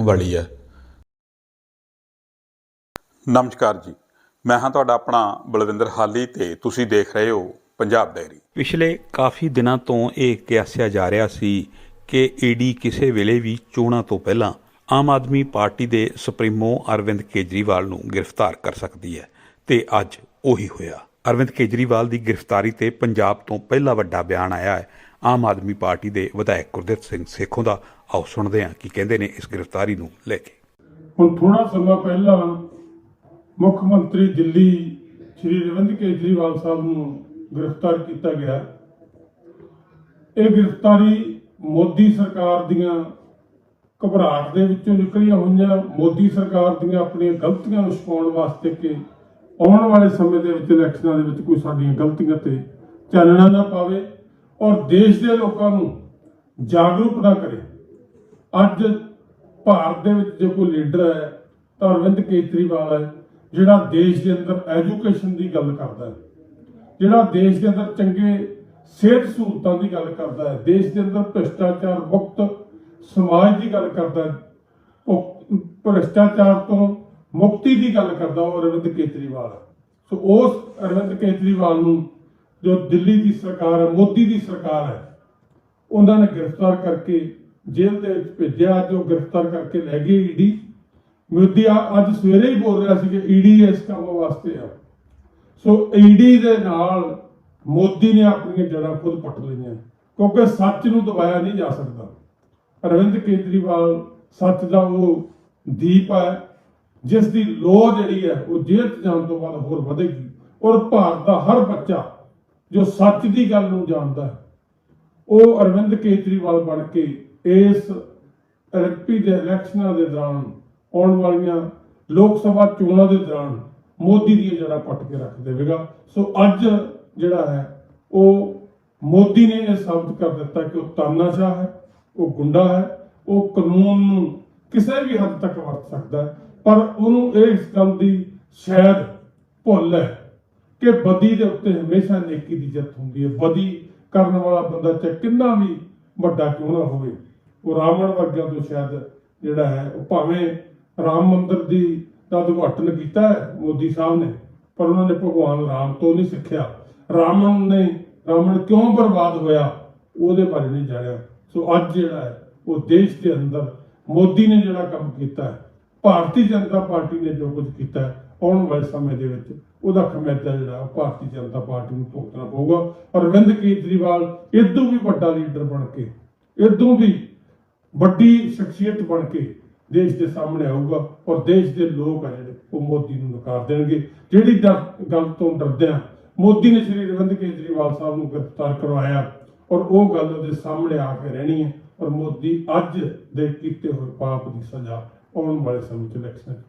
ਵਾਲੀ ਹੈ ਨਮਸਕਾਰ ਜੀ। ਮੈਂ ਹਾਂ ਤੁਹਾਡਾ ਆਪਣਾ ਬਲਵਿੰਦਰ ਹਾਲੀ ਤੇ ਤੁਸੀਂ ਦੇਖ ਰਹੇ ਹੋ ਪੰਜਾਬ ਡਾਇਰੀ ਪਿਛਲੇ ਕਾਫੀ ਦਿਨਾਂ ਤੋਂ ਇਹ ਕਿਆਸਿਆ ਜਾ ਰਿਹਾ ਸੀ ਕਿ ਈਡੀ ਕਿਸੇ ਵੇਲੇ ਵੀ ਚੋਣਾਂ ਤੋਂ ਪਹਿਲਾਂ ਆਮ ਆਦਮੀ ਪਾਰਟੀ ਦੇ ਸੁਪਰੀਮੋ ਅਰਵਿੰਦ ਕੇਜਰੀਵਾਲ ਨੂੰ ਗ੍ਰਿਫਤਾਰ ਕਰ ਸਕਦੀ ਹੈ ਤੇ ਅੱਜ ਉਹੀ ਹੋਇਆ। ਅਰਵਿੰਦ ਕੇਜਰੀਵਾਲ ਦੀ ਗ੍ਰਿਫਤਾਰੀ ਤੇ ਪੰਜਾਬ ਤੋਂ ਪਹਿਲਾ ਵੱਡਾ ਬਿਆਨ ਆਇਆ ਹੈ। ਆਮ ਆਦਮੀ ਪਾਰਟੀ ਦੇ ਵਿਧਾਇਕ ਗੁਰਦਿੱਤ ਸਿੰਘ ਸੇਖੋਂ ਦਾ ਆਓ ਸੁਣਦੇ ਹਾਂ ਕੀ ਕਹਿੰਦੇ ਨੇ ਇਸ ਗ੍ਰਿਫਤਾਰੀ ਨੂੰ ਲੈ ਕੇ। ਹੁਣ ਥੋੜਾ ਸਮਾਂ ਪਹਿਲਾਂ ਮੁੱਖ ਮੰਤਰੀ ਦਿੱਲੀ ਸ਼੍ਰੀ ਅਰਵਿੰਦ ਕੇਜਰੀਵਾਲ ਸਾਹਿਬ ਨੂੰ ਗ੍ਰਿਫਤਾਰ ਕੀਤਾ ਗਿਆ। ਇਹ ਗ੍ਰਿਫਤਾਰੀ ਮੋਦੀ ਸਰਕਾਰ ਦੀਆਂ ਘਬਰਾਹਟ ਦੇ ਵਿੱਚੋਂ ਨਿਕਲੀਆਂ ਹੋਈਆਂ। ਮੋਦੀ ਸਰਕਾਰ ਦੀਆਂ ਆਪਣੀਆਂ ਗਲਤੀਆਂ ਨੂੰ ਛੁਪਾਉਣ ਵਾਸਤੇ ਕਿ ਆਉਣ ਵਾਲੇ ਸਮੇਂ ਦੇ ਵਿੱਚ ਇਲੈਕਸ਼ਨਾਂ ਦੇ ਵਿੱਚ ਕੋਈ ਸਾਡੀਆਂ ਗਲਤੀਆਂ ਤੇ ਚਾਨਣਾ ਨਾ ਪਾਵੇ ਔਰ ਦੇਸ਼ ਦੇ ਲੋਕਾਂ ਨੂੰ ਜਾਗਰੂਕ ਨਾ ਕਰੇ। ਅੱਜ ਭਾਰਤ ਦੇ ਵਿੱਚ ਜੇ ਕੋਈ ਲੀਡਰ ਹੈ, ਤਾਂ ਅਰਵਿੰਦ ਕੇਜਰੀਵਾਲ ਹੈ, ਜਿਹੜਾ ਦੇਸ਼ ਦੇ ਅੰਦਰ ਐਜੂਕੇਸ਼ਨ ਦੀ ਗੱਲ ਕਰਦਾ ਹੈ ਜਿਹੜਾ ਦੇਸ਼ ਦੇ ਅੰਦਰ ਚੰਗੇ ਸਿਹਤ ਸਹੂਲਤਾਂ ਦੀ ਗੱਲ ਕਰਦਾ ਹੈ, ਦੇਸ਼ ਦੇ ਅੰਦਰ ਭ੍ਰਿਸ਼ਟਾਚਾਰ ਮੁਕਤ ਸਮਾਜ ਦੀ ਗੱਲ ਕਰਦਾ ਹੈ, ਉਹ ਭ੍ਰਿਸ਼ਟਾਚਾਰ ਤੋਂ ਮੁਕਤੀ ਦੀ ਗੱਲ ਕਰਦਾ ਉਹ ਅਰਵਿੰਦ ਕੇਜਰੀਵਾਲ ਹੈ। ਸੋ ਉਸ ਅਰਵਿੰਦ ਕੇਜਰੀਵਾਲ ਨੂੰ ਜੋ ਦਿੱਲੀ ਦੀ ਸਰਕਾਰ ਹੈ, ਮੋਦੀ ਦੀ ਸਰਕਾਰ ਹੈ, ਉਹਨਾਂ ਨੇ ਗ੍ਰਿਫਤਾਰ ਕਰਕੇ ਜੇਲ੍ਹ ਦੇ ਵਿੱਚ ਭੇਜਿਆ, ਅੱਜ ਉਹ ਗ੍ਰਿਫਤਾਰ ਕਰਕੇ ਲੈ ਗਏ ਈਡੀ। ਮੋਦੀ ਆ- ਅੱਜ ਸਵੇਰੇ ਹੀ ਬੋਲ ਰਿਹਾ ਸੀ ਕਿ ਈਡੀ ਇਸ ਕੰਮ ਵਾਸਤੇ ਆ। ਸੋ ਈਡੀ ਦੇ ਨਾਲ ਮੋਦੀ ਨੇ ਆਪਣੀਆਂ ਜੜ੍ਹਾਂ ਖੁਦ ਪੱਟ ਲਈਆਂ। ਕਿਉਂਕਿ ਸੱਚ ਨੂੰ ਦਬਾਇਆ ਨਹੀਂ ਜਾ ਸਕਦਾ। ਅਰਵਿੰਦ ਕੇਜਰੀਵਾਲ ਸੱਚ ਦਾ ਉਹ ਦੀਪ ਹੈ, ਜਿਸ ਦੀ ਲੋ ਜਿਹੜੀ ਹੈ, ਉਹ ਜੇਲ੍ਹ 'ਚ ਜਾਣ ਤੋਂ ਬਾਅਦ ਹੋਰ ਵਧੇਗੀ। ਔਰ ਭਾਰਤ ਦਾ ਹਰ ਬੱਚਾ ਜੋ ਸੱਚ ਦੀ ਗੱਲ ਨੂੰ ਜਾਣਦਾ ਹੈ ਉਹ ਅਰਵਿੰਦ ਕੇਜਰੀਵਾਲ ਬਣ ਕੇ ਇਸ ਐਮਪੀ ਦੇ ਇਲੈਕਸ਼ਨਾਂ ਦੇ ਦੌਰਾਨ ਆਉਣ ਵਾਲੀਆਂ ਲੋਕ ਸਭਾ ਚੋਣਾਂ ਦੇ ਦੌਰਾਨ ਮੋਦੀ ਦੀਆਂ ਜੜ੍ਹਾਂ ਪੱਟ ਕੇ ਰੱਖ ਦੇਵੇਗਾ। ਸੋ ਅੱਜ ਜਿਹੜਾ ਹੈ, ਉਹ ਮੋਦੀ ਨੇ ਇਹ ਸਾਬਤ ਕਰ ਦਿੱਤਾ ਕਿ ਉਹ ਤਾਨਾਸ਼ਾਹ ਹੈ, ਉਹ ਗੁੰਡਾ ਹੈ, ਉਹ ਕਾਨੂੰਨ ਨੂੰ ਕਿਸੇ ਵੀ ਹੱਦ ਤੱਕ ਵਰਤ ਸਕਦਾ ਹੈ। ਪਰ ਉਹਨੂੰ ਇਹ ਇਸ ਗੱਲ ਦੀ ਸ਼ਾਇਦ ਭੁੱਲ ਹੈ ਕਿ ਬਦੀ ਦੇ ਉੱਤੇ ਹਮੇਸ਼ਾ ਨੇਕੀ ਦੀ ਜਿੱਤ ਹੁੰਦੀ ਹੈ। ਬਦੀ ਕਰਨ ਵਾਲਾ ਬੰਦਾ ਚਾਹੇ ਕਿੰਨਾ ਵੀ ਵੱਡਾ ਕਿਉਂ ਨਾ ਹੋਵੇ, ਉਹ ਰਾਵਣ ਵਰਗਿਆਂ ਤੋਂ ਸ਼ਾਇਦ ਜਿਹੜਾ ਹੈ, ਉਹ ਭਾਵੇਂ ਰਾਮ ਮੰਦਰ ਦੀ ਦਾ ਉਦਘਾਟਨ ਕੀਤਾ ਹੈ, ਮੋਦੀ ਸਾਹਿਬ ਨੇ, ਪਰ ਉਹਨਾਂ ਨੇ ਭਗਵਾਨ ਰਾਮ ਤੋਂ ਨਹੀਂ ਸਿੱਖਿਆ। ਰਾਵਣ ਨੇ, ਰਾਵਣ ਕਿਉਂ ਬਰਬਾਦ ਹੋਇਆ, ਉਹਦੇ ਬਾਰੇ ਨਹੀਂ ਜਾਣਿਆ। ਸੋ ਅੱਜ ਜਿਹੜਾ ਹੈ, ਉਹ ਦੇਸ਼ ਦੇ ਅੰਦਰ ਮੋਦੀ ਨੇ ਜਿਹੜਾ ਕੰਮ ਕੀਤਾ ਹੈ ਭਾਰਤੀ ਜਨਤਾ ਪਾਰਟੀ ਨੇ ਜੋ ਕੁਝ ਕੀਤਾ ਆਉਣ ਵਾਲੇ ਸਮੇਂ ਦੇ ਵਿੱਚ ਉਹਦਾ ਖਮਿਆਜ਼ਾ ਜਿਹੜਾ ਭਾਰਤੀ ਜਨਤਾ ਪਾਰਟੀ ਨੂੰ ਭੁਗਤਣਾ ਪਊਗਾ। ਅਰਵਿੰਦ ਕੇਜਰੀਵਾਲ ਇਦੋਂ ਵੀ ਵੱਡਾ ਲੀਡਰ ਬਣ ਕੇ, ਇਦੋਂ ਵੀ ਵੱਡੀ ਸ਼ਖਸੀਅਤ ਬਣ ਕੇ ਦੇਸ਼ ਦੇ ਸਾਹਮਣੇ ਆਊਗਾ ਔਰ ਦੇਸ਼ ਦੇ ਲੋਕ ਆ ਜਿਹੜੇ, ਉਹ ਮੋਦੀ ਨੂੰ ਨਕਾਰ ਦੇਣਗੇ। ਜਿਹੜੀ ਡਰ- ਗੱਲ ਤੋਂ ਡਰਦੇ ਆ, ਮੋਦੀ ਨੇ ਸ਼੍ਰੀ ਅਰਵਿੰਦ ਕੇਜਰੀਵਾਲ ਸਾਹਿਬ ਨੂੰ ਗ੍ਰਿਫਤਾਰ ਕਰਵਾਇਆ ਔਰ ਉਹ ਗੱਲ ਉਹਦੇ ਸਾਹਮਣੇ ਆ ਕੇ ਰਹਿਣੀ ਹੈ ਔਰ ਮੋਦੀ ਅੱਜ ਦੇ ਕੀਤੇ ਹੋਏ ਪਾਪ ਦੀ ਸਜ਼ਾ ਆਉਣ ਵਾਲੇ ਸਮੇਂ ਚ ਇਲੈਕਸ਼ਨ ਚ